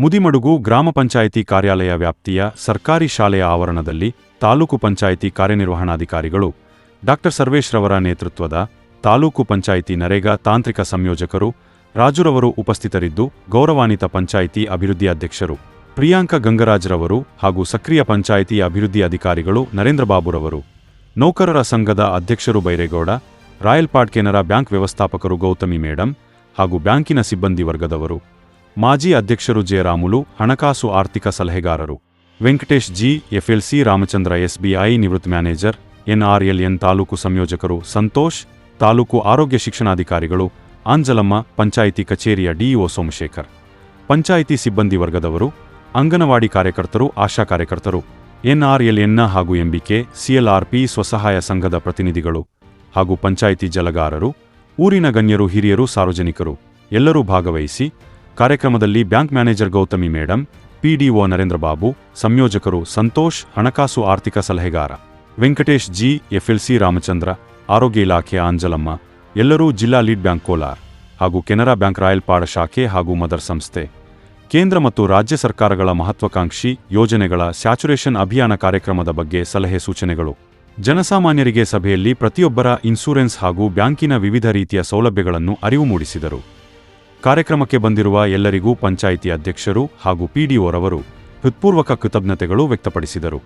ಮುದಿಮಡುಗು ಗ್ರಾಮ ಪಂಚಾಯಿತಿ ಕಾರ್ಯಾಲಯ ವ್ಯಾಪ್ತಿಯ ಸರ್ಕಾರಿ ಶಾಲೆಯ ಆವರಣದಲ್ಲಿ ತಾಲೂಕು ಪಂಚಾಯಿತಿ ಕಾರ್ಯನಿರ್ವಹಣಾಧಿಕಾರಿಗಳು ಡಾಕ್ಟರ್ ಸರ್ವೇಶ್ರವರ ನೇತೃತ್ವದ ತಾಲೂಕು ಪಂಚಾಯಿತಿ ನರೇಗಾ ತಾಂತ್ರಿಕ ಸಂಯೋಜಕರು, ರಾಜುರವರು ಉಪಸ್ಥಿತರಿದ್ದು, ಗೌರವಾನ್ವಿತ ಪಂಚಾಯಿತಿ ಅಭಿವೃದ್ಧಿ ಅಧ್ಯಕ್ಷರು ಪ್ರಿಯಾಂಕ ಗಂಗರಾಜ್ರವರು ಹಾಗೂ ಸಕ್ರಿಯ ಪಂಚಾಯಿತಿ ಅಭಿವೃದ್ಧಿ ಅಧಿಕಾರಿಗಳು ನರೇಂದ್ರ ಬಾಬುರವರು ನೌಕರರ ಸಂಘದ ಅಧ್ಯಕ್ಷರು ಬೈರೇಗೌಡ ರಾಯಲ್ಪಾಡ್ ಕೆನರಾ ಬ್ಯಾಂಕ್ ವ್ಯವಸ್ಥಾಪಕರು ಗೌತಮಿ ಮೇಡಂ ಹಾಗೂ ಬ್ಯಾಂಕಿನ ಸಿಬ್ಬಂದಿ ವರ್ಗದವರು. ಮಾಜಿ ಅಧ್ಯಕ್ಷರು ಜಯರಾಮುಲು ಹಣಕಾಸು ಆರ್ಥಿಕ ಸಲಹೆಗಾರರು. Venkatesh G, FLC Ramachandra SBI ನಿವೃತ್ತ ಮ್ಯಾನೇಜರ್, ಎನ್ಆರ್ಎಲ್ಎನ್ ತಾಲೂಕು ಸಂಯೋಜಕರು ಸಂತೋಷ್, ತಾಲೂಕು ಆರೋಗ್ಯ ಶಿಕ್ಷಣಾಧಿಕಾರಿಗಳು ಆಂಜಲಮ್ಮ ಪಂಚಾಯಿತಿ ಕಚೇರಿಯ ಡಿಇಒ ಸೋಮಶೇಖರ್. ಪಂಚಾಯಿತಿ ಸಿಬ್ಬಂದಿ ವರ್ಗದವರು, ಅಂಗನವಾಡಿ ಕಾರ್ಯಕರ್ತರು, ಆಶಾ ಕಾರ್ಯಕರ್ತರು ಎನ್ಆರ್ಎಲ್ಎನ್ನ ಹಾಗೂ ಎಂಬಿಕೆ, ಸಿಎಲ್ಆರ್ಪಿ ಸ್ವಸಹಾಯ ಸಂಘದ ಪ್ರತಿನಿಧಿಗಳು ಹಾಗೂ ಪಂಚಾಯಿತಿ ಜಲಗಾರರು, ಊರಿನ ಗಣ್ಯರು, ಹಿರಿಯರು, ಸಾರ್ವಜನಿಕರು ಎಲ್ಲರೂ ಭಾಗವಹಿಸಿ ಕಾರ್ಯಕ್ರಮದಲ್ಲಿ bank manager Gautami madam, PDO Narendra Babu ಸಂಯೋಜಕರು Santosh, ಹಣಕಾಸು ಆರ್ಥಿಕ ಸಲಹೆಗಾರ ವೆಂಕಟೇಶ್ ಜಿ, ಎಫ್ಎಲ್ಸಿ ರಾಮಚಂದ್ರ, ಆರೋಗ್ಯ ಇಲಾಖೆ ಆಂಜಲಮ್ಮ, ಎಲ್ಲರೂ ಜಿಲ್ಲಾ ಲೀಡ್ ಬ್ಯಾಂಕ್ ಕೋಲಾರ್ ಹಾಗೂ ಕೆನರಾ ಬ್ಯಾಂಕ್ ರಾಯಲ್ಪಾಡ ಶಾಖೆ ಹಾಗೂ ಮದರ್ ಸಂಸ್ಥೆ. ಕೇಂದ್ರ ಮತ್ತು ರಾಜ್ಯ ಸರ್ಕಾರಗಳ ಮಹತ್ವಾಕಾಂಕ್ಷಿ ಯೋಜನೆಗಳ ಸ್ಯಾಚುರೇಷನ್ ಅಭಿಯಾನ ಕಾರ್ಯಕ್ರಮದ ಬಗ್ಗೆ ಸಲಹೆ ಸೂಚನೆಗಳು. ಜನಸಾಮಾನ್ಯರಿಗೆ ಸಭೆಯಲ್ಲಿ ಪ್ರತಿಯೊಬ್ಬರ ಇನ್ಸೂರೆನ್ಸ್ ಹಾಗೂ ಬ್ಯಾಂಕಿನ ವಿವಿಧ ರೀತಿಯ ಸೌಲಭ್ಯಗಳನ್ನು ಅರಿವು ಮೂಡಿಸಿದರು. ಕಾರ್ಯಕ್ರಮಕ್ಕೆ ಬಂದಿರುವ ಎಲ್ಲರಿಗೂ ಪಂಚಾಯಿತಿ ಅಧ್ಯಕ್ಷರು ಹಾಗೂ ಪಿಡಿಒರವರು ಹೃತ್ಪೂರ್ವಕ ಕೃತಜ್ಞತೆಗಳು ವ್ಯಕ್ತಪಡಿಸಿದರು.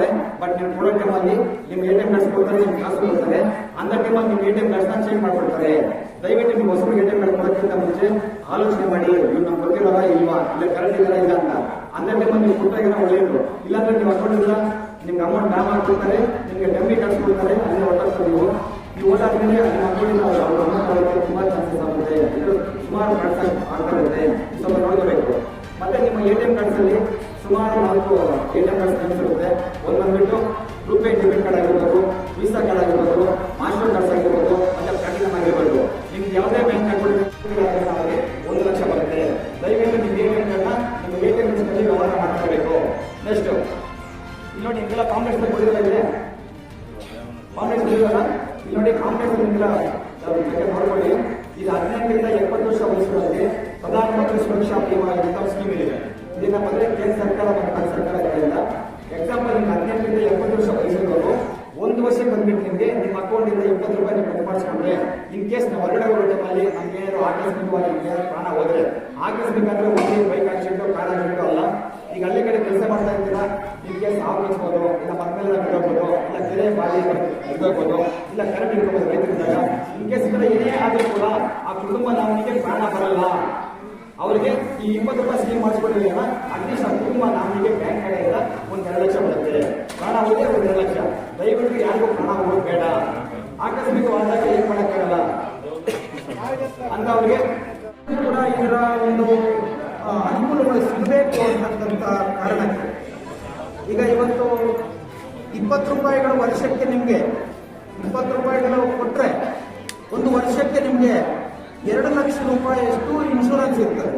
ತಗೊಳ್ತಾರೆ ಬಟ್ ನೀವು ಕೊಡೋ ಟೈಮಲ್ಲಿ ನಿಮ್ ಎ ಟಿ ಎಂ ಕಾರ್ಡ್ಸ್ ಕೊಡ್ತಾರೆ ನಿಮ್ ಕಾಸು ಕೊಡ್ತಾರೆ. ಅಂದ ಟೈಮಲ್ಲಿ ನಿಮ್ ಎ ಟಿ ಎಂ ಕಾರ್ಡ್ಸ್ನ ಚೇಂಜ್ ಮಾಡ್ಕೊಡ್ತಾರೆ. ದಯವಿಟ್ಟು ನೀವು ಹೊಸರು ಎ ಟಿ ಎಂ ಮುಂಚೆ ಆಲೋಚನೆ ಮಾಡಿ, ಇವ್ರು ನಮ್ಗೆ ಗೊತ್ತಿರಲ್ಲ ಇಲ್ವಾ? ಇಲ್ಲ ಕರೆಕ್ಟ್ ಇಲ್ಲ ಇಲ್ಲ ಅಂತ. ಅಂದ ಟೈಮಲ್ಲಿ ನೀವು ಕೊಟ್ಟಾಗ ಒಳ್ಳೆಯದು ಇಲ್ಲಾಂದ್ರೆ ನೀವು ಅಕೌಂಟ್ ಇಲ್ಲ ನಿಮ್ಗೆ ಅಮೌಂಟ್ ಡ್ಯಾಮ್ ಹಾಕ್ಕೊಡ್ತಾರೆ ನಿಮ್ಗೆ ಡಮ್ಮಿ ಕಾರ್ಡ್ಸ್ ಕೊಡ್ತಾರೆ, ಅಲ್ಲಿ ಹೊಟ್ಟಾಗ್ತದೆ ನೀವು ನೀವು ಓಡಾದ್ಮೇಲೆ ನಿಮ್ಮ ಅಕೌಂಟಿಂದ ಅವ್ರು ಅಮೌಂಟ್ ತಗೊಳ್ಳೋಕೆ ತುಂಬಾ ಚಾನ್ಸಸ್ ಆಗುತ್ತೆ. ಇದು ಸುಮಾರು ಕಾರ್ಡ್ಸ್ ಆಗ್ತಾ ಇರುತ್ತೆ ಸ್ವಲ್ಪ ನೋಡ್ಕೋಬೇಕು. ಮತ್ತೆ ನಿಮ್ಮ ಎ ಟಿ ಎಂ ಕಾರ್ಡ್ಸ್ ಅಲ್ಲಿ ಸುಮಾರು ನಾಲ್ಕು ಎ ಟಿ ಎಂ ಕಾರ್ಡ್ಸ್ ಕಾಣಿಸಿರುತ್ತೆ ಒಂದು ಬಂದ್ಬಿಟ್ಟು ರೂಪೇ ಡೆಬಿಟ್ ಕಾರ್ಡ್ ಆಗಿರ್ಬೋದು ವೀಸಾ ಕಾರ್ಡ್ ಆಗಿರ್ಬೋದು ಮಾಸ್ಟರ್ ಕಾರ್ಡ್ಸ್ ಆಗಿರ್ಬೋದು ಅಂತ ಪ್ಲಾಟಿನಮ್ ಆಗಿರ್ಬೋದು ನಿಮ್ಗೆ ಯಾವುದೇ ಇಲ್ಲ ಮಕ್ಕಳೆಲ್ಲ ಬಿಡೋಬೋದು ಇಲ್ಲ ಕೆರೆ ಬಾವಿ ಬಿಡೋಬೋದು ಇಲ್ಲ ಕರೆಂಟ್ ಇಟ್ಕೋಬೋದು ರೈತರಿದ್ದಾಗ, ಇನ್ ಏನೇ ಆದರೂ ಕೂಡ ಆ ಕುಟುಂಬ ನಾವನಿಗೆ ಪ್ರಾಣ ಬರಲ್ಲ. ಅವರಿಗೆ ಈ ಇಪ್ಪತ್ತು ರೂಪಾಯಿ ಸ್ಕೀಮ್ ಮಾಡಿಸ್ಕೊಂಡಿಲ್ಲ ಅಟ್ಲೀಸ್ಟ್ ಆ ಕುಟುಂಬ ನಾವನಿಗೆ ಬ್ಯಾಂಕ್ ಕಡೆಯಿಂದ ಒಂದು ಎರಡು ಲಕ್ಷ ಬರುತ್ತೆ. ಪ್ರಾಣ ಹೋದ್ರೆ ಒಂದು ಎರಡು ಲಕ್ಷ. ದಯವಿಟ್ಟು ಯಾರಿಗೂ ಪ್ರಾಣ ಹೋಗೋದು ಬೇಡ. ಆಕಸ್ಮಿಕವಾದಾಗ ಏನ್ ಮಾಡೋಕ್ಕಾಗಲ್ಲ. ಅಂತ ಅವ್ರಿಗೆ ಕೂಡ ಇದರ ಒಂದು ಅನುಕೂಲಗಳು ಸಿಗಬೇಕು ಅಂತಕ್ಕಂಥ ಕಾರಣಕ್ಕೆ. ಈಗ ಇವತ್ತು ಇಪ್ಪತ್ತು ರೂಪಾಯಿಗಳು ವರ್ಷಕ್ಕೆ ನಿಮಗೆ, ಇಪ್ಪತ್ತು ರೂಪಾಯಿಗಳು ಕೊಟ್ಟರೆ ಒಂದು ವರ್ಷಕ್ಕೆ ನಿಮಗೆ ಎರಡು ಲಕ್ಷ ರೂಪಾಯಿಯಷ್ಟು ಇನ್ಶೂರೆನ್ಸ್ ಇರ್ತದೆ.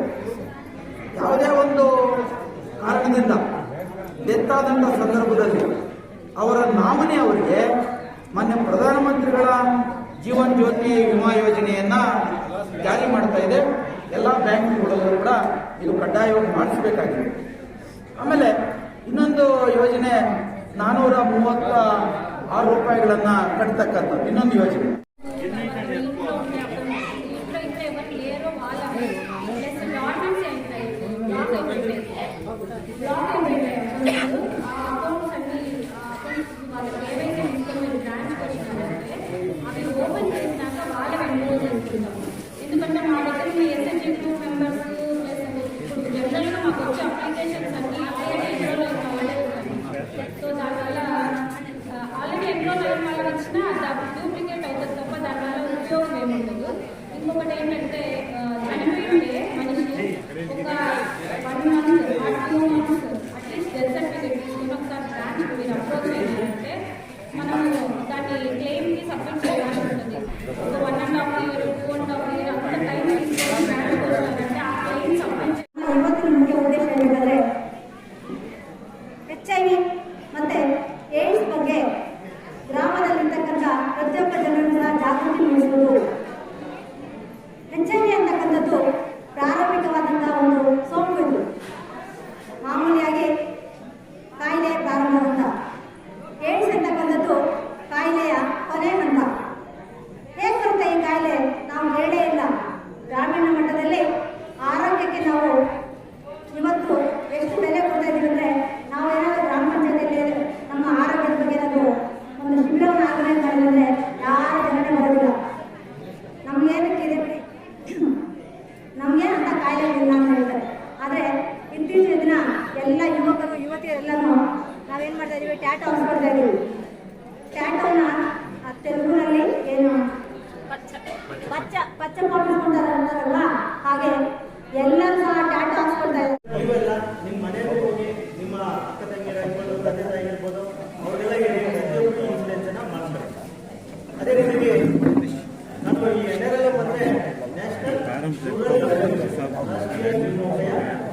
ಯಾವುದೇ ಒಂದು ಕಾರಣದಿಂದ ಡೆತ್ ಸಂದರ್ಭದಲ್ಲಿ ಅವರ ನಾಮಿನಿ ಅವರಿಗೆ ಮಾನ್ಯ ಪ್ರಧಾನಮಂತ್ರಿಗಳ ಜೀವನ್ ಜ್ಯೋತಿ ವಿಮಾ ಯೋಜನೆಯನ್ನ ಜಾರಿ ಮಾಡ್ತಾ ಇದೆ. ಎಲ್ಲ ಬ್ಯಾಂಕ್ಗಳಲ್ಲೂ ಕೂಡ ಇದು ಕಡ್ಡಾಯವಾಗಿ ಮಾಡಿಸಬೇಕಾಗಿದೆ. ಆಮೇಲೆ ಇನ್ನೊಂದು ಯೋಜನೆ ನಾನ್ನೂರ ಮೂವತ್ತ ಆರು ರೂಪಾಯಿಗಳನ್ನ ಕಟ್ತಕ್ಕಂಥದ್ದು ಇನ್ನೊಂದು ಯೋಜನೆ.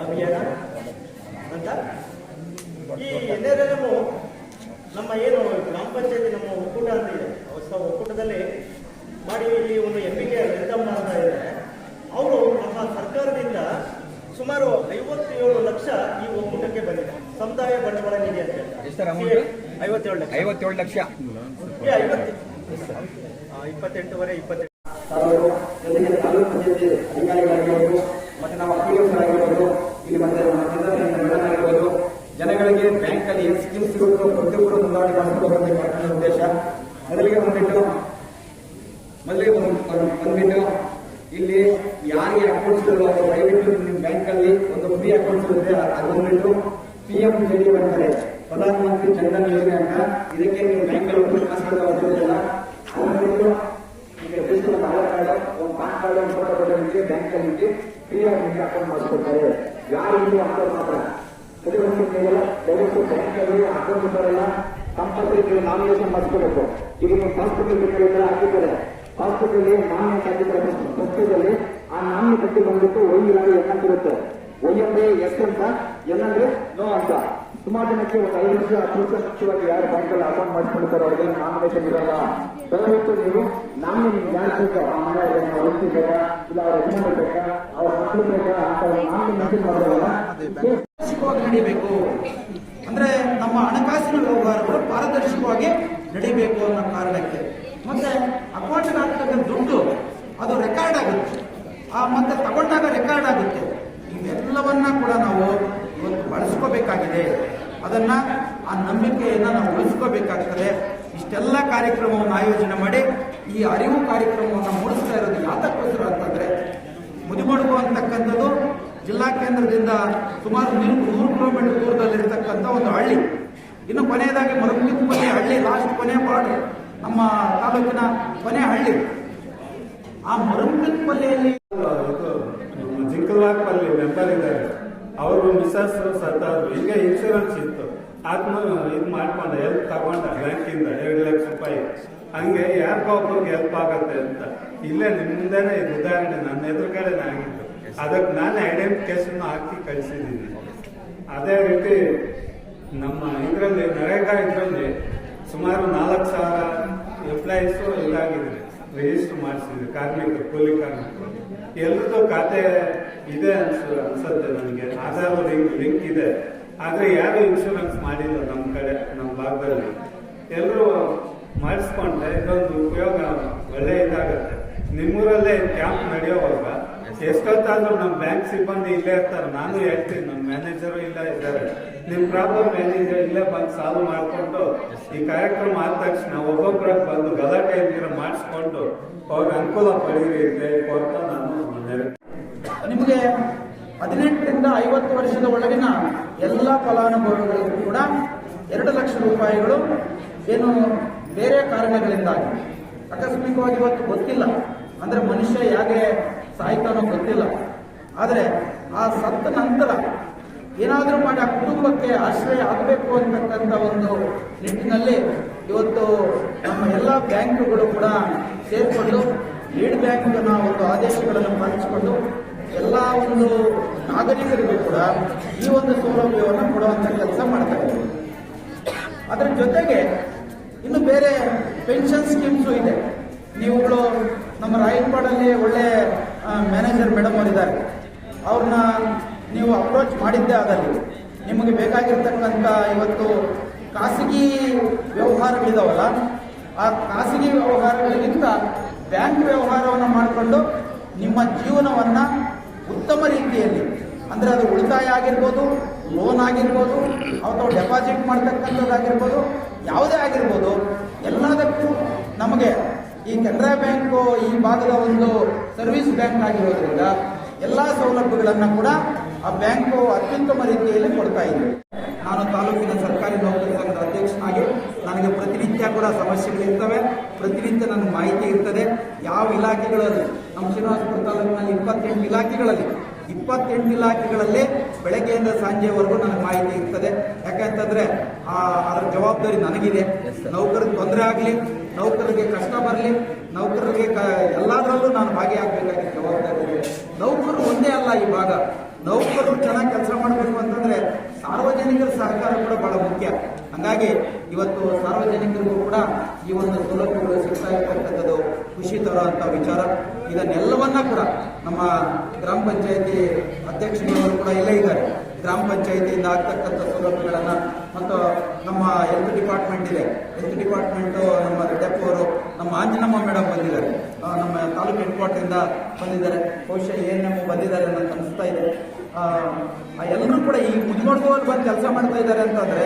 ಅಭಿಯಾನ ಅಂತ ಈ ಎನ್ ನಮ್ಮ ಏನು ಗ್ರಾಮ ಪಂಚಾಯತಿ ನಮ್ಮ ಒಕ್ಕೂಟ ಅಂತ ಇದೆ ಹೊಸ ಒಕ್ಕೂಟದಲ್ಲಿ ಮಾಡಿ ಇಲ್ಲಿ ಒಂದು ಎಂ ಪಿ ಕೆ ವೆಲ್ಕಮ್ ಮಾಡ್ತಾ ಇದ್ದಾರೆ ಅವರು ನಮ್ಮ ಸರ್ಕಾರದಿಂದ ಸುಮಾರು ಐವತ್ತೇಳು ಲಕ್ಷ. ಈ ಒಕ್ಕೂಟಕ್ಕೆ ಬಂದಿದೆ ಸಮುದಾಯ ಬಂಡವಾಳ ನಿಧಿ ಅಂತ ಐವತ್ತೇಳು ಲಕ್ಷ. ಐವತ್ತೇಳು ಲಕ್ಷ ಇಪ್ಪತ್ತೆಂಟುವರೆ ಇಪ್ಪತ್ತೆಂಟು ತಾಲೂಕು ಜೊತೆಗೆ ತಾಲೂಕು ಪಂಚಾಯತಿ ಅಧಿಕಾರಿಗಳಾಗಿರ್ಬೋದು ಮತ್ತೆ ನಾವು ಅಪ್ಲಿಕೇಶನ್ ಇಲ್ಲಿ ಮತ್ತೆ ನಮ್ಮ ಜಿಲ್ಲಾಧಿಕಾರಿಗಳಾಗಿರ್ಬೋದು ಜನಗಳಿಗೆ ಬ್ಯಾಂಕ್ ಅಲ್ಲಿ ಸಿಗುತ್ತೋ ಪ್ರತಿಯೊಬ್ಬರು ಮುಂದಾಡಿ ಮಾಡಿಸ್ಕೋಬೇಕಂತ ಉದ್ದೇಶ. ಮೊದಲಿಗೆ ಬಂದ್ಬಿಟ್ಟು ಮೊದಲಿಗೆ ಬಂದ್- ಬಂದ್- ಬಂದ್ಬಿಟ್ಟು ಇಲ್ಲಿ ಯಾರಿಗೆ ಅಕೌಂಟ್ಸ್ ದಯವಿಟ್ಟು ನಿಮ್ಮ ಬ್ಯಾಂಕ್ ಅಲ್ಲಿ ಒಂದು ಫ್ರೀ ಅಕೌಂಟ್ಸ್ ಇರುತ್ತೆ ಅದು ಬಂದ್ಬಿಟ್ಟು ಪಿ ಎಂ ಜೆ ಡಿ ಪ್ರಧಾನಮಂತ್ರಿ ಜನ್ಧನ್ ಯೋಜನೆ ಅಂತ. ಇದಕ್ಕೆ ನೀವು ಬ್ಯಾಂಕ್ ಅಲ್ಲಿ ಹೋಗಿ ಕಾಸು ಅವಶ್ಯಕತೆ ಇಲ್ಲ ಅದು ಬಂದ್ಬಿಟ್ಟು ಈಗ ಜಸ್ಟ್ ಒಂದು ಆಧಾರ್ ಕಾರ್ಡ್, ಒಂದು ಪಾನ್ ಕಾರ್ಡ್, ಒಂದು ಫೋಟೋ ಕೊಟ್ಟು ನಿಮಗೆ ಅಕೌಂಟ್ ಮಾಡಿಸ್ಕೊಡ್ತಾರೆ. ಯಾರು ಅಕೌಂಟ್ ಮಾತ್ರ. ಕೇವಲ ದಯವಿಟ್ಟು ಬ್ಯಾಂಕ್ ಅಲ್ಲಿ ಅಕೌಂಟ್ ಇದ್ದಾರಲ್ಲ ಕಂಪಲ್ಸರಿ ನೀವು ನಾಮಿನೇಷನ್ ಮಾಡಿಸ್ಕೋಬೇಕು. ಈಗ ನೀವು ಹಾಸ್ಪಿಟಲ್ ಹಾಕಿದ್ದಾರೆ? ಹಾಸ್ಪಿಟಲ್ ನಾಮಿನೇಟ್ ಹಾಕಿದ್ದಾರೆ? ಪುಸ್ತಕದಲ್ಲಿ ಆ ನಾಮಿನಿ ಕಟ್ಟಿ ಬಂದ್ಬಿಟ್ಟು ಇರುತ್ತೆ ಇರುತ್ತೆ ಅಂದ್ರೆ ಎಸ್ ಅಂತ ಎಲ್ಲಂದ್ರೆ ನೋ ಅಂತ. ಸುಮಾರು ಜನಕ್ಕೆ ಒಂದು ಐದು ವರ್ಷ, ಹತ್ತು ವರ್ಷ ಮುಖ್ಯವಾಗಿ ಯಾರು ಬ್ಯಾಂಕಲ್ಲಿ ಅಕೌಂಟ್ ಮಾಡಿಸ್ಕೊಂಡಿರ್ತಾರೋ ಅವರಿಗೆಲ್ಲ ನಾಮಿನೇಷನ್ ಇರಲ್ಲ. ದಯವಿಟ್ಟು ನೀವು ನಾಮಿನೇಷನ್ ಯಾರು ಬೇಕು ಆ ಮನೆ ವ್ಯಕ್ತಿ ಬೇಕಾ ಇಲ್ಲ ಅವ್ರ ಯಜಮಾನ ಬೇಕಾ, ಅವ್ರ ಮಕ್ಕಳು ಬೇಕಾ ಅಂತ ನಾಮಿನೇಷನ್ ಮೆನ್ಷನ್ ಮಾಡೋದಲ್ಲ ನಡೀಬೇಕು. ಅಂದ್ರೆ ನಮ್ಮ ಹಣಕಾಸಿನ ವ್ಯವಹಾರಗಳು ಪಾರದರ್ಶಕವಾಗಿ ನಡೀಬೇಕು ಅನ್ನೋ ಕಾರಣಕ್ಕೆ. ಮತ್ತೆ ಅಕೌಂಟ್ ಆಗ್ತಕ್ಕಂಥ ದುಡ್ಡು, ಅದು ರೆಕಾರ್ಡ್ ಆಗುತ್ತೆ. ಆ, ಮತ್ತೆ ತಗೊಂಡಾಗ ರೆಕಾರ್ಡ್ ಆಗುತ್ತೆ. ಇವೆಲ್ಲವನ್ನ ಕೂಡ ನಾವು ಇವತ್ತು ಬಳಸ್ಕೋಬೇಕಾಗಿದೆ. ಅದನ್ನ ಆ ನಂಬಿಕೆಯನ್ನ ನಾವು ಉಳಿಸ್ಕೋಬೇಕಾಗ್ತದೆ. ಇಷ್ಟೆಲ್ಲ ಕಾರ್ಯಕ್ರಮವನ್ನು ಆಯೋಜನೆ ಮಾಡಿ ಈ ಅರಿವು ಕಾರ್ಯಕ್ರಮವನ್ನು ಮೂಡಿಸ್ತಾ ಇರೋದು ಯಾತಕ್ಕೋಸ್ಕರ ಅಂತಂದ್ರೆ ಮುದಿಮಡುಗು ಅಂತಕ್ಕಂಥದ್ದು ಜಿಲ್ಲಾ ಕೇಂದ್ರದಿಂದ ಸುಮಾರು ನೂರು ನೂರು ಕಿಲೋಮೀಟರ್ ದೂರದಲ್ಲಿರ್ತಕ್ಕಂಥ ಒಂದು ಹಳ್ಳಿ. ಇನ್ನು ಕೊನೆಯದಾಗಿ ಮರಗುಂದಿಪಲ್ಲಿ ಹಳ್ಳಿ ಲಾಸ್ಟ್ ಕೊನೆ ಬಾರ್ಡರ್. ನಮ್ಮ ತಾಲೂಕಿನ ಕೊನೆ ಹಳ್ಳಿ. ಆ ಮರಗುಂದಿಪಲ್ಲಿಯಲ್ಲಿ ಜಿಂಕಲ್ವಾಕ್ ಪಲ್ಲಿ ಮೆಂಬರ್ ಇದ್ದಾರೆ ಅವರು ಮಿಸಸ್ ಸತ್ತಾದ್ರು ಈಗ ಇನ್ಶೂರೆನ್ಸ್ ಇತ್ತು. ಆತ್ಮ ಇದು ಮಾಡ್ಕೊಂಡ ಹೆಲ್ಪ್ ತಗೊಂಡ ಬ್ಯಾಂಕಿಂದ ಎರಡು ಲಕ್ಷ ರೂಪಾಯಿ. ಹಂಗೆ ಯಾರಿಗೋ ಒಬ್ಬರಿಗೆ ಹೆಲ್ಪ್ ಆಗತ್ತೆ ಅಂತ. ಇಲ್ಲೇ ನಿಮ್ದೇನೆ ಮುಂದೆನೆ ಇದು ಉದಾಹರಣೆ, ನನ್ನ ಎದುರುಗಡೆನೆ ಆಗಿತ್ತು ಅದಕ್ಕೆ ನಾನು ಐಡೆಂಟಿಫಿಕೇಶನ್ ಹಾಕಿ ಕಳಿಸಿದ್ದೀನಿ. ಅದೇ ರೀತಿ ನಮ್ಮ ಇದರಲ್ಲಿ ನರೇಗಾ ಇದರಲ್ಲಿ ಸುಮಾರು ನಾಲ್ಕು ಸಾವಿರ ಎಂಪ್ಲಾಯೀಸು ಇದಾಗಿದೆ ರಿಜಿಸ್ಟರ್ ಮಾಡಿಸಿದ್ರು, ಕಾರ್ಮಿಕರು, ಕೂಲಿ ಕಾರ್ಮಿಕರು. ಎಲ್ರದ್ದು ಖಾತೆ ಇದೆ ಅನ್ಸ, ಅನ್ಸುತ್ತೆ ನನಗೆ. ಆಧಾರ್ ಲಿಂಕ್ ಲಿಂಕ್ ಇದೆ. ಆದ್ರೆ ಯಾರು ಇನ್ಶೂರೆನ್ಸ್ ಮಾಡಿಲ್ಲ ನಮ್ಮ ಕಡೆ ನಮ್ಮ ಭಾಗದಲ್ಲಿ? ಎಲ್ಲರೂ ಮಾಡಿಸ್ಕೊಂಡ್ರೆ ಇದೊಂದು ಉಪಯೋಗ ಒಳ್ಳೆ ಇದಾಗುತ್ತೆ ನಿಮ್ಮೂರಲ್ಲೇ ಕ್ಯಾಂಪ್ ನಡೆಯೋವಾಗ ಎಷ್ಟೊತ್ತಾದ್ರೂ ನಮ್ಮ ಬ್ಯಾಂಕ್ ಸಿಬ್ಬಂದಿ ಇಲ್ಲೇ ಇರ್ತಾರೆ. ನಾನು ಹೇಳ್ತೀನಿ ನಮ್ಮ ಮ್ಯಾನೇಜರು ಇಲ್ಲ ಇದ್ದಾರೆ. ನಿಮ್ ಪ್ರಾಬ್ಲಮ್ ಏನಿದೆ ಇಲ್ಲೇ ಬಂದು ಸಾಲ್ವ್ ಮಾಡ್ಕೊಂಡು ಈ ಕಾರ್ಯಕ್ರಮ ಆದ ತಕ್ಷಣ ಒಬ್ಬೊಬ್ಬರಾಗಿ ಬಂದು ಗಲಾಟೆ ಇಲ್ದಿರ ಮಾಡಿಸ್ಕೊಂಡು ಅವ್ರಿಗೆ ಅನುಕೂಲ ಪಡೀರಿ ಅಂತ ಕೊಡ್ತಾ ನಾನು ನಿಮಗೆ ಹದಿನೆಂಟರಿಂದ ಐವತ್ತು ವರ್ಷದ ಒಳಗಿನ ಎಲ್ಲ ಫಲಾನುಭವಿಗಳಿಗೂ ಕೂಡ ಎರಡು ಲಕ್ಷ ರೂಪಾಯಿಗಳು ಏನು ಬೇರೆ ಕಾರಣಗಳಿಂದಾಗಿ. ಆಕಸ್ಮಿಕವಾಗಿ ಇವತ್ತು ಗೊತ್ತಿಲ್ಲ. ಅಂದ್ರೆ ಮನುಷ್ಯ ಹೇಗೆ ಸಾಯ್ತಾನೋ ಗೊತ್ತಿಲ್ಲ. ಆದರೆ ಆ ಸತ್ತ ನಂತರ ಏನಾದರೂ ಮಾಡಿ ಆ ಕುಟುಂಬಕ್ಕೆ ಆಶ್ರಯ ಆಗಬೇಕು ಅಂತಕ್ಕಂಥ ಒಂದು ನಿಟ್ಟಿನಲ್ಲಿ ಇವತ್ತು ನಮ್ಮ ಎಲ್ಲ ಬ್ಯಾಂಕುಗಳು ಕೂಡ ಸೇರಿಕೊಂಡು ಲೀಡ್ ಬ್ಯಾಂಕ್ನ ಒಂದು ಆದೇಶಗಳನ್ನು ಪಾಲಿಸಿಕೊಂಡು ಎಲ್ಲ ಒಂದು ನಾಗರಿಕರಿಗೂ ಕೂಡ ಈ ಒಂದು ಸೌಲಭ್ಯವನ್ನು ಕೊಡುವಂಥ ಕೆಲಸ ಮಾಡ್ತಾ ಇದ್ದೀವಿ ಅದರ ಜೊತೆಗೆ ಇನ್ನು ಬೇರೆ ಪೆನ್ಷನ್ ಸ್ಕೀಮ್ಸು ಇದೆ. ನೀವುಗಳು ನಮ್ಮ ರಾಯಪಾಡಲ್ಲಿ ಒಳ್ಳೆ ಮ್ಯಾನೇಜರ್ ಮೇಡಮ್ ಅವರಿದ್ದಾರೆ. ಅವ್ರನ್ನ ನೀವು ಅಪ್ರೋಚ್ ಮಾಡಿದ್ದೇ ಆದಲ್ಲಿ ನಿಮಗೆ ಬೇಕಾಗಿರ್ತಕ್ಕಂಥ ಇವತ್ತು ಖಾಸಗಿ ವ್ಯವಹಾರಗಳಿದಾವಲ್ಲ, ಆ ಖಾಸಗಿ ವ್ಯವಹಾರಗಳಿಗಿಂತ ಬ್ಯಾಂಕ್ ವ್ಯವಹಾರವನ್ನು ಮಾಡಿಕೊಂಡು ನಿಮ್ಮ ಜೀವನವನ್ನ ಉತ್ತಮ ರೀತಿಯಲ್ಲಿ, ಅಂದ್ರೆ ಅದು ಉಳಿತಾಯ ಆಗಿರ್ಬೋದು ಲೋನ್ ಆಗಿರ್ಬೋದು, ಅಥವಾ ಡೆಪಾಸಿಟ್ ಮಾಡ್ತಕ್ಕಂಥದ್ದಾಗಿರ್ಬೋದು, ಯಾವುದೇ ಆಗಿರ್ಬೋದು, ಎಲ್ಲದಕ್ಕೂ ನಮಗೆ ಈ ಕೆನರಾ ಬ್ಯಾಂಕು ಈ ಭಾಗದ ಒಂದು ಸರ್ವಿಸ್ ಬ್ಯಾಂಕ್ ಆಗಿರೋದ್ರಿಂದ ಎಲ್ಲ ಸೌಲಭ್ಯಗಳನ್ನು ಕೂಡ ಆ ಬ್ಯಾಂಕು ಅತ್ಯುತ್ತಮ ರೀತಿಯಲ್ಲಿ ಕೊಡ್ತಾ ಇದೆ. ನಾನು ತಾಲೂಕಿನ ಸರ್ಕಾರಿ ನೌಕರಿ ಸಂಘದ ಅಧ್ಯಕ್ಷನಾಗಿ ನನಗೆ ಪ್ರತಿನಿತ್ಯ ಕೂಡ ಸಮಸ್ಯೆಗಳಿರ್ತವೆ ಪ್ರತಿನಿತ್ಯ ನನ್ನ ಮಾಹಿತಿ ಇರ್ತದೆ. ಯಾವ ಇಲಾಖೆಗಳಲ್ಲಿ, ನಮ್ಮ ಶ್ರೀನಿವಾಸಪುರ ತಾಲೂಕಿನಲ್ಲಿ ಇಪ್ಪತ್ತೆಂಟು ಇಲಾಖೆಗಳಲ್ಲಿ ಇಪ್ಪತ್ತೆಂಟು ಇಲಾಖೆಗಳಲ್ಲಿ ಬೆಳಗ್ಗೆಯಿಂದ ಸಂಜೆವರೆಗೂ ನನಗೆ ಮಾಹಿತಿ ಇರ್ತದೆ. ಯಾಕಂತಂದ್ರೆ ಆ ಅದರ ಜವಾಬ್ದಾರಿ ನನಗಿದೆ. ನೌಕರಿಗೆ ತೊಂದರೆ ಆಗಲಿ ನೌಕರರಿಗೆ ಕಷ್ಟ ಬರಲಿ, ನೌಕರರಿಗೆ ಕ ಎಲ್ಲದರಲ್ಲೂ ನಾನು ಭಾಗಿಯಾಗಬೇಕಾಗಿ ಜವಾಬ್ದಾರಿ ಇದೆ. ನೌಕರರು ಒಂದೇ ಅಲ್ಲ ಈ ಭಾಗ. ನೌಕರರು ಚೆನ್ನಾಗಿ ಕೆಲಸ ಮಾಡಬೇಕು ಅಂತಂದ್ರೆ ಸಾರ್ವಜನಿಕರ ಸಹಕಾರ ಕೂಡ ಬಹಳ ಮುಖ್ಯ. ಹಂಗಾಗಿ ಇವತ್ತು ಸಾರ್ವಜನಿಕರಿಗೂ ಕೂಡ ಈ ಒಂದು ಸೌಲಭ್ಯಗಳು ಸಿಗ್ತಾ ಇರ್ತಕ್ಕಂಥದ್ದು ಖುಷಿ ತರುವಂತ ವಿಚಾರ. ಇದನ್ನೆಲ್ಲವನ್ನ ಕೂಡ ನಮ್ಮ ಗ್ರಾಮ ಪಂಚಾಯತಿ ಅಧ್ಯಕ್ಷರು ಕೂಡ ಇಲ್ಲೇ ಇದ್ದಾರೆ. ಗ್ರಾಮ ಪಂಚಾಯತಿಯಿಂದ ಆಗ್ತಕ್ಕಂಥ ಸೌಲಭ್ಯಗಳನ್ನು ಮತ್ತು ನಮ್ಮ ಹೆಲ್ತ್ ಡಿಪಾರ್ಟ್ಮೆಂಟ್ ಇದೆ. ಹೆಲ್ತ್ ಡಿಪಾರ್ಟ್ಮೆಂಟು ನಮ್ಮ ರೆಡ್ಡಪ್ಪ ಅವರು ನಮ್ಮ ಆಂಜನಮ್ಮ ಮೇಡಮ್ ಬಂದಿದ್ದಾರೆ. ನಮ್ಮ ತಾಲೂಕು ಹೆಡ್ ಕ್ವಾರ್ಟರಿಂದ ಬಂದಿದ್ದಾರೆ. ಬಹುಶಃ ಏನ್ ಬಂದಿದ್ದಾರೆ ಅಂತ ಅನಿಸ್ತಾ ಇದೆ. ಎಲ್ಲರೂ ಕೂಡ ಈ ಮುದ್ಮಡ್ಗೋಲ್ ಬಂದು ಕೆಲಸ ಮಾಡ್ತಾ ಇದ್ದಾರೆ ಅಂತಂದ್ರೆ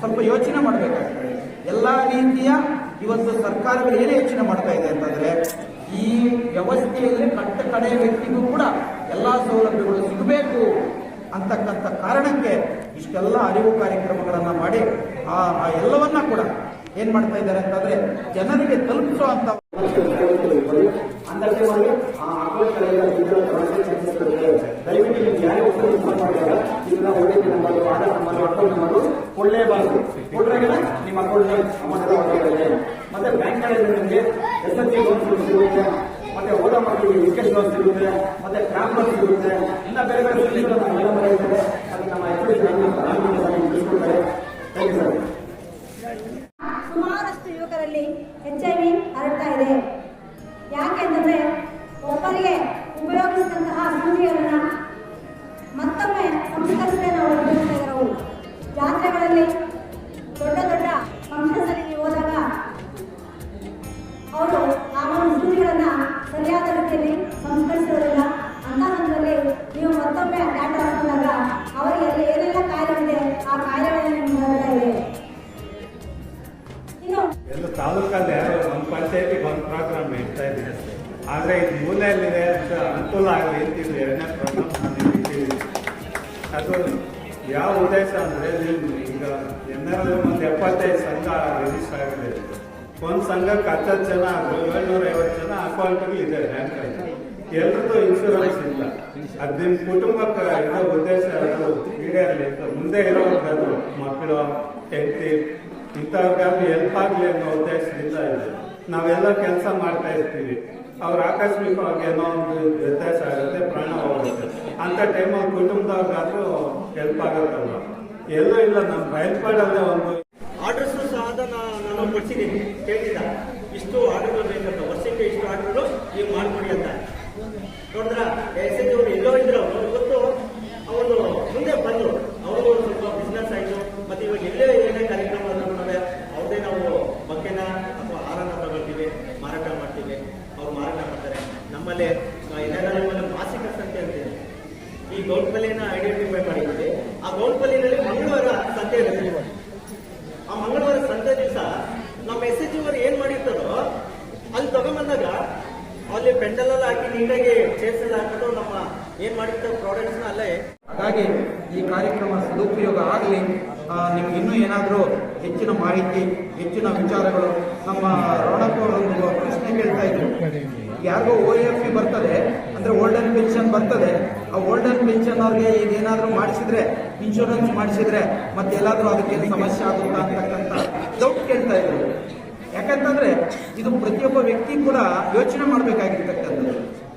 ಸ್ವಲ್ಪ ಯೋಚನೆ ಮಾಡಬೇಕಾಗ್ತದೆ. ಎಲ್ಲ ರೀತಿಯ ಇವತ್ತು ಸರ್ಕಾರಗಳು ಏನೇ ಯೋಚನೆ ಮಾಡ್ತಾ ಇದೆ ಅಂತಂದ್ರೆ ಈ ವ್ಯವಸ್ಥೆಯಲ್ಲಿ ಕಟ್ಟ ಕಡೆಯ ವ್ಯಕ್ತಿಗೂ ಕೂಡ ಎಲ್ಲಾ ಸೌಲಭ್ಯಗಳು ಸಿಗಬೇಕು. ಅಂತಕ್ಕಂಥ ಕಾರಣಕ್ಕೆ ಇಷ್ಟೆಲ್ಲ ಅರಿವು ಕಾರ್ಯಕ್ರಮಗಳನ್ನು ಮಾಡಿ ಆ ಆ ಎಲ್ಲವನ್ನ ಕೂಡ ಏನ್ ಮಾಡ್ತಾ ಇದ್ದಾರೆ ಅಂತಂದ್ರೆ ಜನರಿಗೆ ತಲುಪಿಸುವಂತ ಕೊಡಲೇಬಾರದು. ನಿಮ್ಮ ಮತ್ತೆ ಬ್ಯಾಂಕ್ಗಳಲ್ಲಿ ನಿಮಗೆ ಎಸ್ ಲೋನ್ ಸಿಗುತ್ತೆ, ಮತ್ತೆ ಓದಾ ಮಕ್ಕಳಿಗೆ ಲೋನ್ ಸಿಗುತ್ತೆ, ಮತ್ತೆ ಕ್ರಾಪ್ ಸಿಗುತ್ತೆ. ತಾಲೂಕಲ್ಲಿ ಒಂದು ಪಂಚಾಯತಿಗೆ ಒಂದು ಪ್ರೋಗ್ರಾಮ್ ಇಡ್ತಾ ಇದ್ದೀನಿ ಆದರೆ ಇದು ಮೂಲೆಯಲ್ಲಿದೆ ಅಂತ ಅನುಕೂಲ ಆಗಲಿ ಅಂತಿದ್ದು ಎರಡನೇ ಪ್ರೋಗ್ರಾಮ್ ಇಟ್ಟಿದ್ದೀನಿ ಅದು ಯಾವ ಉದ್ದೇಶ ಅಂದರೆ ಈಗ ಎನ್ಆರ್ ಒಂದು ಎಪ್ಪತ್ತೈದು ಸಂಘ ರಿಜಿಸ್ಟರ್ ಆಗಿದೆ. ಒಂದು ಸಂಘಕ್ಕೆ ಹತ್ತತ್ತು ಜನ ಏಳ್ನೂರ ಐವತ್ತು ಜನ ಅಕೌಂಟ್ಗೆ ಇದೆ ಬ್ಯಾಂಕಲ್ಲಿ ಎಲ್ರದ್ದು ಇನ್ಶೂರೆನ್ಸ್ ಇಲ್ಲ. ಅದು ನಿಮ್ಮ ಕುಟುಂಬಕ್ಕೆ ಇರೋ ಉದ್ದೇಶ ಅದು ಈಡೇರಲಿ ಮುಂದೆ ಇರೋ ಮಕ್ಕಳು, ಹೆಂಡತಿ ಇಂಥವ್ರಿಗಾದ್ರೂ ಹೆಲ್ಪ್ ಆಗಲಿ ಅನ್ನೋ ಉದ್ದೇಶದಿಂದ ಇದೆ. ನಾವೆಲ್ಲ ಕೆಲಸ ಮಾಡ್ತಾ ಇರ್ತೀವಿ. ಅವ್ರು ಆಕಸ್ಮಿಕವಾಗಿ ಏನೋ ಒಂದು ವ್ಯತ್ಯಾಸ ಆಗುತ್ತೆ, ಪ್ರಾಣ ಹೋಗುತ್ತೆ. ಅಂತ ಟೈಮಲ್ಲಿ ಕುಟುಂಬದವ್ರಿಗಾದ್ರೂ ಹೆಲ್ಪ್ ಆಗುತ್ತಲ್ಲ ಎಲ್ಲೂ ಇಲ್ಲ ನಮ್ಮ ಬಯಲ್ಪಾಡಲ್ಲೇ ಒಂದು ಆರ್ಡರ್ಸ್ ಸಹ ನಾನು ಕೊಡ್ಸಿದ್ದೀನಿ. ಕೇಳಿದ ಇಷ್ಟು ಆರ್ಡರ್ಗಳು ಬೇಕಂತ ವರ್ಷಕ್ಕೆ ಇಷ್ಟು ಆರ್ಡರ್ಗಳು ನೀವು ಮಾಡ್ಕೊಡಿ ಅಂತ. ನೋಡಿದ್ರ? ಜಿಲ್ಲೆಗೆ ಸೇರಿಸಲಾಗ್ಬಿಟ್ಟು ನಮ್ಮ ಏನು ಮಾಡಿದ ಪ್ರಾಡಕ್ಟ್ಸ್ನ ಅಲ್ಲೇ. ಹಾಗಾಗಿ ಈ ಕಾರ್ಯಕ್ರಮ ಸದುಪಯೋಗ ಆಗಲಿ ನಿಮ್ಗೆ ಇನ್ನೂ ಏನಾದರೂ ಹೆಚ್ಚಿನ ಮಾಹಿತಿ, ಹೆಚ್ಚಿನ ವಿಚಾರಗಳು ನಮ್ಮ ರೋಣಪ್ಪ ಅವರೊಂದು ಪ್ರಶ್ನೆ ಕೇಳ್ತಾ ಇದ್ರು ಯಾರಿಗೋ ಓ ಎಫ್ ಇ ಬರ್ತದೆ, ಅಂದರೆ ಓಲ್ಡನ್ ಪೆನ್ಷನ್ ಬರ್ತದೆ. ಆ ಓಲ್ಡನ್ ಪೆನ್ಷನ್ ಅವ್ರಿಗೆ ಈಗ ಏನಾದರೂ ಮಾಡಿಸಿದ್ರೆ ಇನ್ಶೂರೆನ್ಸ್ ಮಾಡಿಸಿದ್ರೆ ಮತ್ತೆ ಎಲ್ಲಾದರೂ ಏನು ಸಮಸ್ಯೆ ಆಗುತ್ತಾ ಅಂತಕ್ಕಂಥ ಡೌಟ್ ಕೇಳ್ತಾ ಇದ್ರು ಯಾಕಂತಂದ್ರೆ ಇದು ಪ್ರತಿಯೊಬ್ಬ ವ್ಯಕ್ತಿ ಕೂಡ ಯೋಚನೆ ಮಾಡಬೇಕಾಗಿರ್ತಕ್ಕಂಥದ್ದು.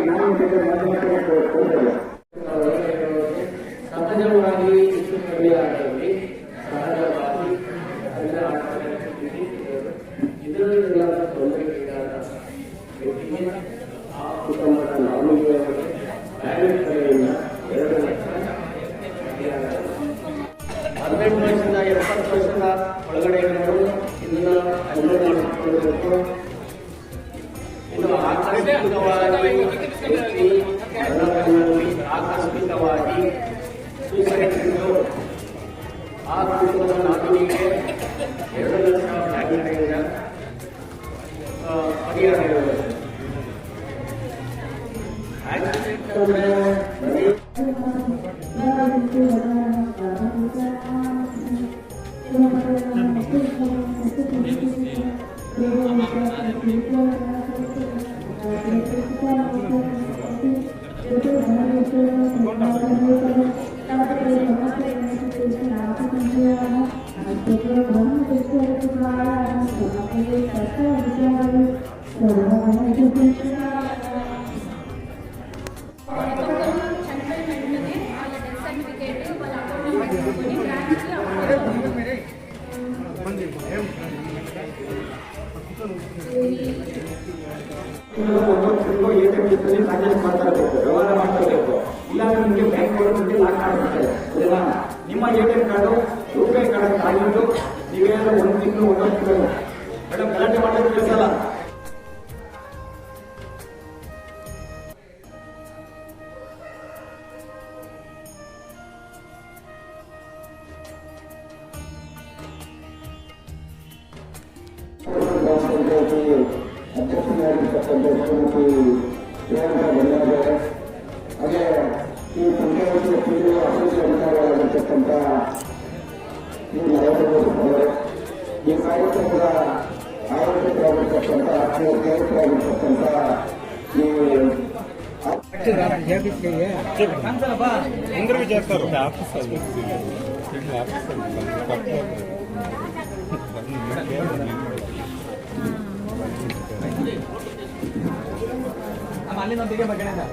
ನಾನು ಬೆಂಗಳೂರು ನಾನು ಮಾತನಾಡಿಕೊಳ್ಳುತ್ತೇವೆ Thank you. ఇంటర్వ్యూ చేస్తారు మళ్ళీ నా దిగే బగ్గనేదా